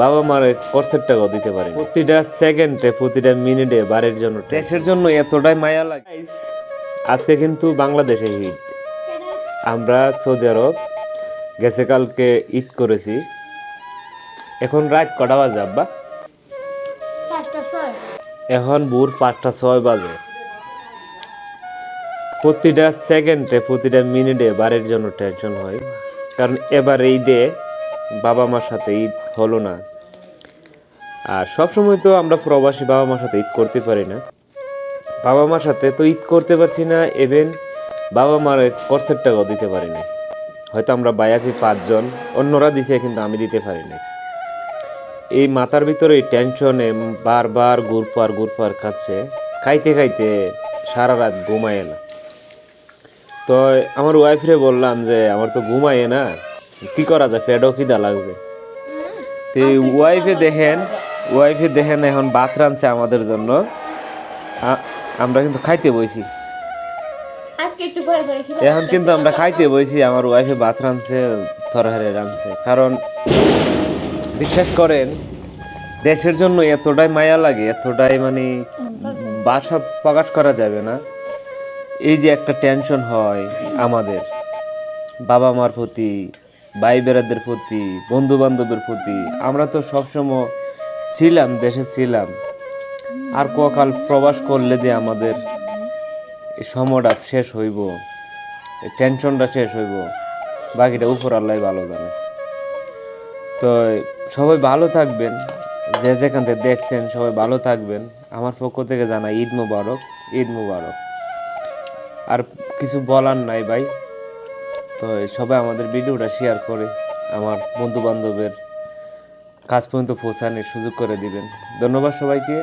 বাবা মার খরচের টাকাও দিতে পারে প্রতিটা সেকেন্ডে প্রতিটা মিনিটে বাড়ির জন্য দেশের জন্য এতটাই মায়া লাগে। আজকে কিন্তু বাংলাদেশে ঈদ। আমরা সৌদি আরব গেছে কালকে ঈদ করেছি। এখন রাত কটা বাজে আব্বা? এখন ভোর পাঁচটা ছয় বাজে। প্রতিটা সেকেন্ডে প্রতিটা মিনিটে বাড়ির জন্য টেনশন হয়। কারণ এবার ঈদে বাবা মার সাথে ঈদ হলো না। আর সবসময় তো আমরা প্রবাসী বাবা মার সাথে ঈদ করতে পারি না। বাবা মার সাথে তো ঈদ করতে পারছি না এভেন বাবা মার খরচের টাকাও দিতে পারি না হয়তো আমরা বাই আছি পাঁচজন, অন্যরা দিছে কিন্তু আমি দিতে পারি না এই মাথার ভিতরে টেনশনে বারবার ঘুরপার ঘুরপার খাচ্ছে, খাইতে খাইতে সারা রাত ঘুমায় না। তো আমার ওয়াইফরে বললাম যে, আমার তো ঘুমায় না, কি করা যায়? পেটও খিদা লাগছে। তো ওয়াইফে দেখেন ওয়াইফে দেখেন এখন ভাত রাঁধছে আমাদের জন্য। আমরা কিন্তু খাইতে বইছি। এখন কিন্তু আমরা খাইতে বইছি আমার ওয়াইফে ভাত রাঁধছে থরহারে রাঁধছে। কারণ বিশ্বাস করেন দেশের জন্য এতটাই মায়া লাগে এতটাই মানে বাসা প্রকাশ করা যাবে না। এই যে একটা টেনশন হয় আমাদের বাবা মার প্রতি ভাই বেড়াদের প্রতি বন্ধু বান্ধবের প্রতি, আমরা তো সবসময় ছিলাম, দেশে ছিলাম। আর ককাল প্রবাস করলে যে আমাদের এই সময়টা শেষ হইব টেনশনটা শেষ হইব, বাকিটা উপর আল্লাহ ভালো জানে। তো সবাই ভালো থাকবেন, যে যেখান থেকে দেখছেন সবাই ভালো থাকবেন। আমার পক্ষ থেকে জানা ঈদ মুবারক ঈদ মুবারক। আর কিছু বলার নাই ভাই। তো সবাই আমাদের ভিডিওটা শেয়ার করে, আমার বন্ধু বান্ধবের কাজ পর্যন্ত পৌঁছানোর সুযোগ করে দিবেন। ধন্যবাদ সবাইকে।